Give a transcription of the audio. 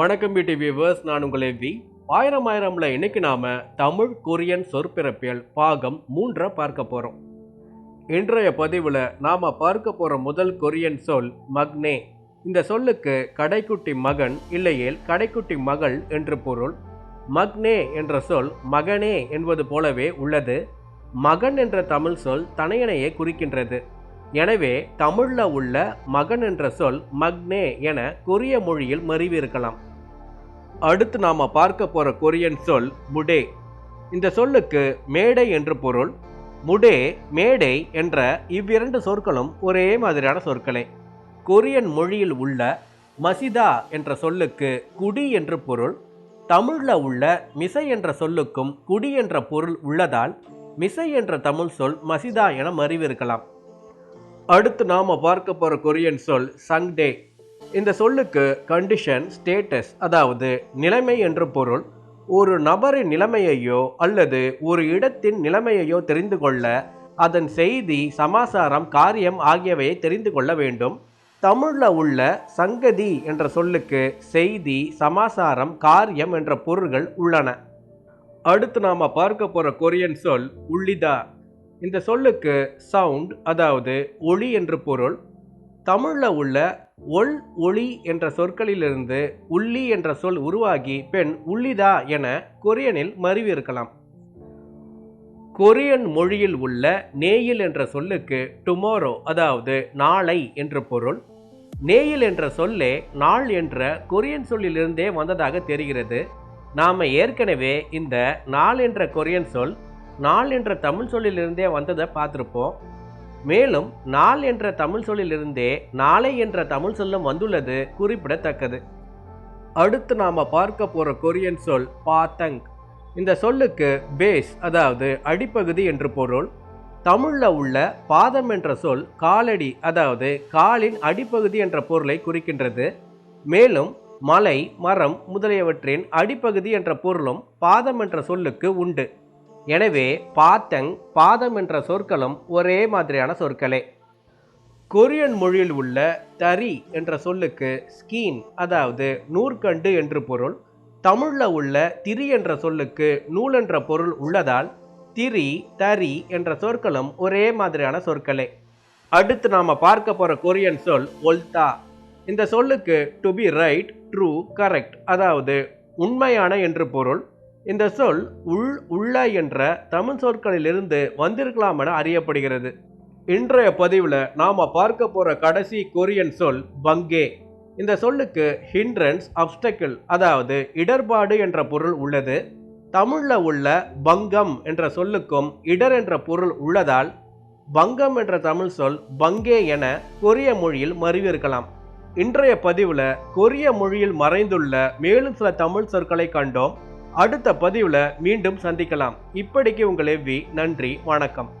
வணக்கம் பிடி வியூவர்ஸ் நான் உங்கள் எவ்வி ஆயிரம் ஆயிரம்ல இன்னைக்கு நாம தமிழ் கொரியன் சொற்பிறப்பியல் பாகம் மூன்றை பார்க்க போறோம். இன்றைய பதிவில் நாம பார்க்க போற முதல் கொரியன் சொல் மக்னே. இந்த சொல்லுக்கு கடைக்குட்டி மகன் இல்லையேல் கடைக்குட்டி மகள் என்று பொருள். மக்னே என்ற சொல் மகனே என்பது போலவே உள்ளது. மகன் என்ற தமிழ் சொல் தனையனையே குறிக்கின்றது. எனவே தமிழில் உள்ள மகன் என்ற சொல் மக்னே என கொரிய மொழியில் மறிவிருக்கலாம் அடுத்து நாம் பார்க்க போகிற கொரியன் சொல் முடே. இந்த சொல்லுக்கு மேடை என்று பொருள். முடே மேடை என்ற இவ்விரண்டு சொற்களும் ஒரே மாதிரியான சொற்களே. கொரியன் மொழியில் உள்ள மசிதா என்ற சொல்லுக்கு குடி என்று பொருள். தமிழில் உள்ள மிசை என்ற சொல்லுக்கும் குடி என்ற பொருள் உள்ளதால் மிசை என்ற தமிழ் சொல் மசிதா என மறிவிருக்கலாம். அடுத்து நாம் பார்க்க போகிற கொரியன் சொல் சங்டே. இந்த சொல்லுக்கு கண்டிஷன் ஸ்டேட்டஸ் அதாவது நிலைமை என்று பொருள் ஒரு நபரின் நிலைமையையோ அல்லது ஒரு இடத்தின் நிலைமையையோ தெரிந்து கொள்ள அதன் செய்தி சமாசாரம் காரியம் ஆகியவையை தெரிந்து கொள்ள வேண்டும். தமிழில் உள்ள சங்கதி என்ற சொல்லுக்கு செய்தி சமாசாரம் காரியம் என்ற பொருள்கள் உள்ளன. அடுத்து நாம் பார்க்க போகிற கொரியன் சொல் உள்ளிதா. இந்த சொல்லுக்கு சவுண்ட் அதாவது ஒளி என்று பொருள் தமிழில் உள்ள ஒள் ஒளி என்ற சொற்களிலிருந்து உள்ளி என்ற சொல் உருவாகி பெண் உள்ளிதா என கொரியனில் மறிவிருக்கலாம் கொரியன் மொழியில் உள்ள நேயில் என்ற சொல்லுக்கு டுமாரோ அதாவது நாளை என்று பொருள். நேயில் என்ற சொல்லே நாள் என்ற கொரியன் சொல்லிலிருந்தே வந்ததாக தெரிகிறது. நாம் ஏற்கனவே இந்த நாள் என்ற கொரியன் சொல் நாள் என்ற தமிழ் சொல்லிலிருந்தே வந்ததை பார்த்துருப்போம். மேலும் நாள் என்ற தமிழ் சொல்லிலிருந்தே நாளை என்ற தமிழ் சொல்லும் வந்துள்ளது குறிப்பிடத்தக்கது. அடுத்து நாம் பார்க்க போகிற கொரியன் சொல் பாத்தங். இந்த சொல்லுக்கு பேஸ் அதாவது அடிப்பகுதி என்று பொருள். தமிழில் உள்ள பாதம் என்ற சொல் காலடி அதாவது காலின் அடிப்பகுதி என்ற பொருளை குறிக்கின்றது. மேலும் மலை மரம் முதலியவற்றின் அடிப்பகுதி என்ற பொருளும் பாதம் என்ற சொல்லுக்கு உண்டு. எனவே பாத்தங் பாதம் என்ற சொற்களும் ஒரே மாதிரியான சொற்களே. கொரியன் மொழியில் உள்ள தரி என்ற சொல்லுக்கு ஸ்கீன் அதாவது நூற்கண்டு என்று பொருள். தமிழில் உள்ள திரி என்ற சொல்லுக்கு நூல் என்ற பொருள் உள்ளதால் திரி தரி என்ற சொற்களும் ஒரே மாதிரியான சொற்களே. அடுத்து நாம் பார்க்க போகிற கொரியன் சொல் ஒல்தா. இந்த சொல்லுக்கு to be right true correct அதாவது உண்மையான என்று பொருள். இந்த சொல் உள் உள்ள என்ற தமிழ் சொற்களிலிருந்து வந்திருக்கலாம் என அறியப்படுகிறது. இன்றைய பதிவில் நாம் பார்க்க போகிற கடைசி கொரியன் சொல் பங்கே இந்த சொல்லுக்கு ஹிண்ட்ரன்ஸ் அப்டக்கிள் அதாவது இடர்பாடு என்ற பொருள் உள்ளது. தமிழில் உள்ள பங்கம் என்ற சொல்லுக்கும் இடர் என்ற பொருள் உள்ளதால் பங்கம் என்ற தமிழ் சொல் பங்கே என கொரிய மொழியில் மறைவிருக்கலாம் இன்றைய பதிவில் கொரிய மொழியில் மறைந்துள்ள மேலும் சில தமிழ் சொற்களை கண்டோம். அடுத்த பதிவில் மீண்டும் சந்திக்கலாம். இப்படிக்கு உங்கள் எவ்வி நன்றி வணக்கம்.